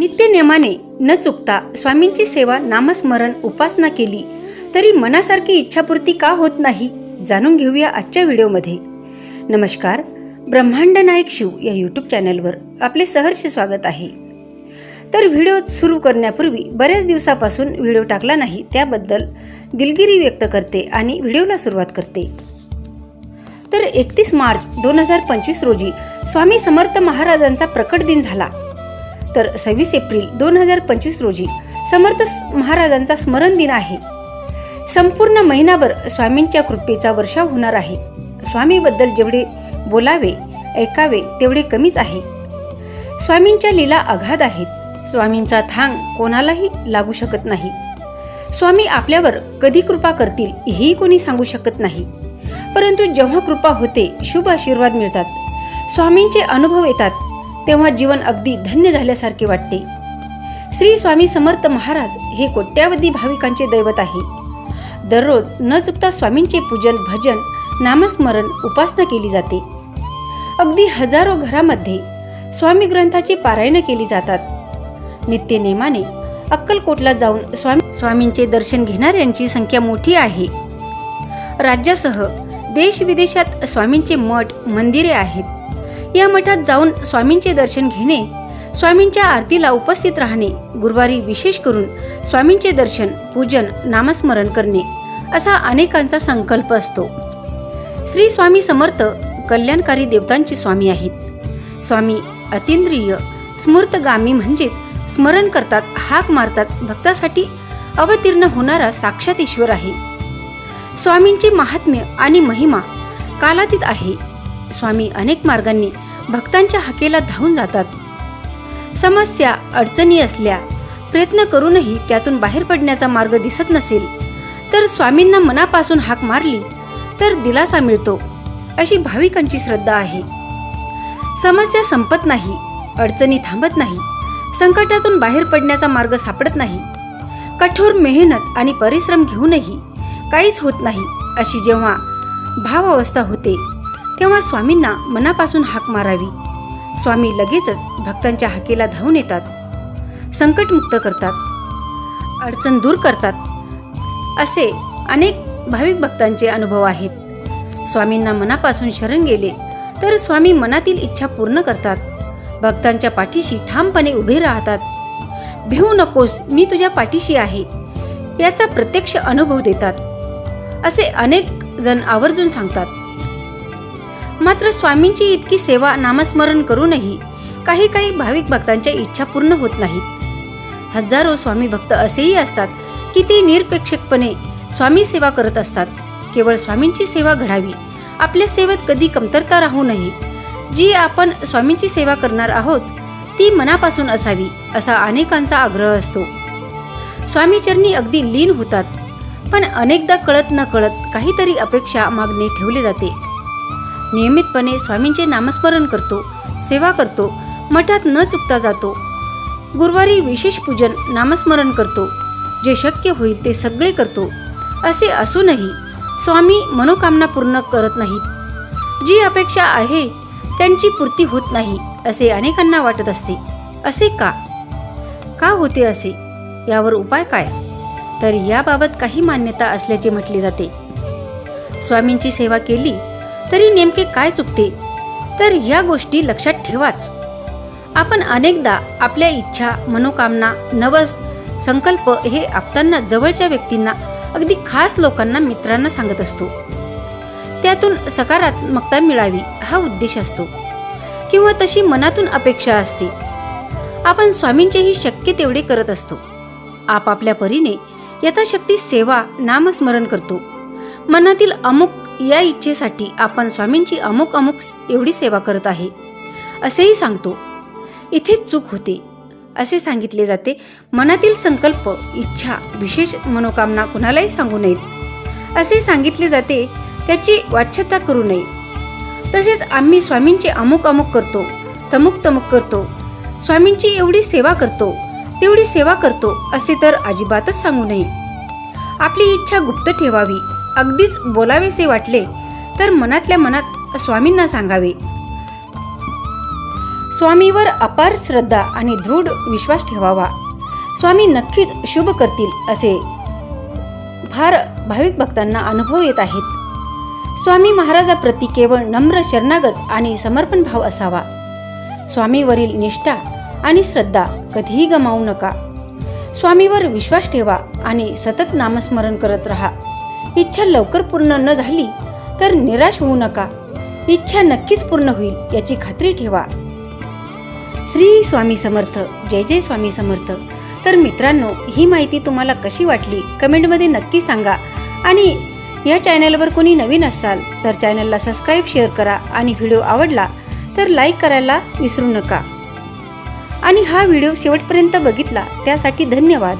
नित्यनेमाने न चुकता स्वामींची सेवा नामस्मरण उपासना केली तरी मनासारखी इच्छापूर्ती का होत नाही जाणून घेऊया आजच्या व्हिडिओमध्ये. नमस्कार ब्रह्मांड नायक शिव या यूट्यूब चॅनलवर आपले सहर्ष स्वागत आहे. तर व्हिडिओ सुरू करण्यापूर्वी बऱ्याच दिवसापासून व्हिडिओ टाकला नाही त्याबद्दल दिलगिरी व्यक्त करते आणि व्हिडिओला सुरुवात करते. तर एकतीस मार्च दोन हजार पंचवीस रोजी स्वामी समर्थ महाराजांचा प्रकट दिन झाला. तर सव्वीस एप्रिल दोन हजार पंचवीस रोजी समर्थ महाराजांचा स्मरण दिन आहे. संपूर्ण महिनाभर स्वामींच्या कृपेचा वर्षाव होणार आहे. स्वामीबद्दल जेवढे बोलावे ऐकावे तेवढे कमीच आहे. स्वामींच्या लीला अगाध आहेत. स्वामींचा थांग कोणालाही लागू शकत नाही. स्वामी आपल्यावर कधी कृपा करतील हेही कोणी सांगू शकत नाही. परंतु जेव्हा कृपा होते शुभ आशीर्वाद मिळतात. स्वामींचे अनुभव येतात. तेव्हा जीवन अगदी धन्य झाल्यासारखे वाटते. श्री स्वामी समर्थ महाराज हे कोट्यावधी भाविकांचे दैवत आहे. दररोज न चुकता स्वामींचे पूजन भजन नामस्मरण उपासना केली जाते. अगदी हजारो घरामध्ये स्वामी ग्रंथाची पारायण केली जातात. नित्यनेमाने अक्कलकोटला जाऊन स्वामी स्वामींचे दर्शन घेणाऱ्यांची संख्या मोठी आहे. राज्यासह देश विदेशात स्वामींचे मठ मंदिरे आहेत. या मठात जाऊन स्वामींचे दर्शन घेणे स्वामींच्या आरतीला उपस्थित राहणे गुरुवारी विशेष करून स्वामींचे दर्शन पूजन नामस्मरण करणे असा अनेकांचा संकल्प असतो. श्री स्वामी समर्थ कल्याणकारी देवतांचे स्वामी आहेत. स्वामी अतिंद्रिय स्मृतगामी म्हणजेच स्मरण करताच हाक मारताच भक्तासाठी अवतीर्ण होणारा साक्षात ईश्वर आहे. स्वामींचे महात्म्य आणि महिमा कालातीत आहे. स्वामी अनेक मार्गांनी भक्तांच्या हाकेला धावून जातात. समस्या अडचणी असल्या प्रयत्न करूनही त्यातून बाहेर पडण्याचा मार्ग दिसत नसेल तर स्वामींना मनापासून हाक मारली तर दिलासा मिळतो अशी भाविकांची श्रद्धा आहे. समस्या संपत नाही अडचणी थांबत नाही संकटातून बाहेर पडण्याचा मार्ग सापडत नाही. कठोर मेहनत आणि परिश्रम घेऊनही काहीच होत नाही अशी जेव्हा भावावस्था होते तेव्हा स्वामींना मनापासून हाक मारावी. स्वामी लगेचच भक्तांच्या हाकेला धावून येतात. संकटमुक्त करतात. अडचण दूर करतात. असे अनेक भाविक भक्तांचे अनुभव आहेत. स्वामींना मनापासून शरण गेले तर स्वामी मनातील इच्छा पूर्ण करतात. भक्तांच्या पाठीशी ठामपणे उभे राहतात. भिवू नकोस मी तुझ्या पाठीशी आहे. याचा प्रत्यक्ष अनुभव देतात. असे अनेक जण आवर्जून सांगतात. मात्र स्वामींची इतकी सेवा नामस्मरण करूनही काही काही भाविक भक्तांच्या इच्छा पूर्ण होत नाहीत. हजारो स्वामी भक्त असेही असतात की ते निरपेक्षकपणे स्वामी सेवा करत असतात. केवळ स्वामींची सेवा घडावी आपल्या सेवेत कधी कमतरता राहू नये. जी आपण स्वामींची सेवा करणार आहोत ती मनापासून असावी असा अनेकांचा आग्रह असतो. स्वामीचरणी अगदी लीन होतात पण अनेकदा कळत न कळत काहीतरी अपेक्षा मागणे ठेवले जाते. नियमितपणे स्वामींचे नामस्मरण करतो सेवा करतो मठात न चुकता जातो. गुरुवारी विशेष पूजन नामस्मरण करतो. जे शक्य होईल ते सगळे करतो. असे असूनही स्वामी मनोकामना पूर्ण करत नाहीत. जी अपेक्षा आहे त्यांची पूर्ती होत नाही असे अनेकांना वाटत असते. असे का? का होते असे? यावर उपाय काय? तर याबाबत काही मान्यता असल्याचे म्हटले जाते. स्वामींची सेवा केली तरी नेमके काय चुकते? तर या गोष्टी लक्षात ठेवाच. आपण अनेकदा आपल्या इच्छा मनोकामना नवस संकल्प हे आपताना जवळच्या व्यक्तींना अगदी खास लोकांना मित्रांना सांगत असतो. त्यातून सकारात्मकता मिळावी हा उद्देश असतो. किंवा तशी मनातून अपेक्षा असते. आपण स्वामींचेही शक्य तेवढे करत असतो. आपापल्या परीने यथाशक्ती सेवा नामस्मरण करतो. मनातील अमुक या इच्छेसाठी आपण स्वामींची अमुक अमुक एवढी सेवा करत आहे. असेही सांगतो. इथेच चूक होते. असे सांगितले जाते. मनातील संकल्प इच्छा विशेष मनोकामना कुणालाही सांगू नयेत. असे सांगितले जाते त्याची वाच्यता करू नये. तसेच आम्ही स्वामींचे अमुक अमुक करतो तमुक तमुक करतो. स्वामींची एवढी सेवा करतो तेवढी सेवा करतो असे तर अजिबातच सांगू नये. आपली इच्छा गुप्त ठेवावी. अगदीच बोलावेसे वाटले तर मनातल्या मनात स्वामींना सांगावे. स्वामीवर अपार श्रद्धा आणि दृढ विश्वास ठेवावा. स्वामी नक्कीच शुभ करतील असे फार भाविक भक्तांना अनुभव येत आहेत. स्वामी महाराजाप्रती केवळ नम्र शरणागत आणि समर्पण भाव असावा. स्वामीवरील निष्ठा आणि श्रद्धा कधीही गमावू नका. स्वामीवर विश्वास ठेवा आणि सतत नामस्मरण करत राहा. इच्छा लवकर पूर्ण न झाली तर निराश होऊ नका. इच्छा नक्कीच पूर्ण होईल याची खात्री ठेवा. श्री स्वामी समर्थ जय जय स्वामी समर्थ. तर मित्रांनो ही माहिती तुम्हाला कशी वाटली? कमेंटमध्ये नक्की सांगा. आणि या चॅनलवर कोणी नवीन असाल तर चॅनलला सबस्क्राईब शेअर करा आणि व्हिडिओ आवडला तर लाईक करायला विसरू नका. आणि हा व्हिडिओ शेवटपर्यंत बघितला त्यासाठी धन्यवाद.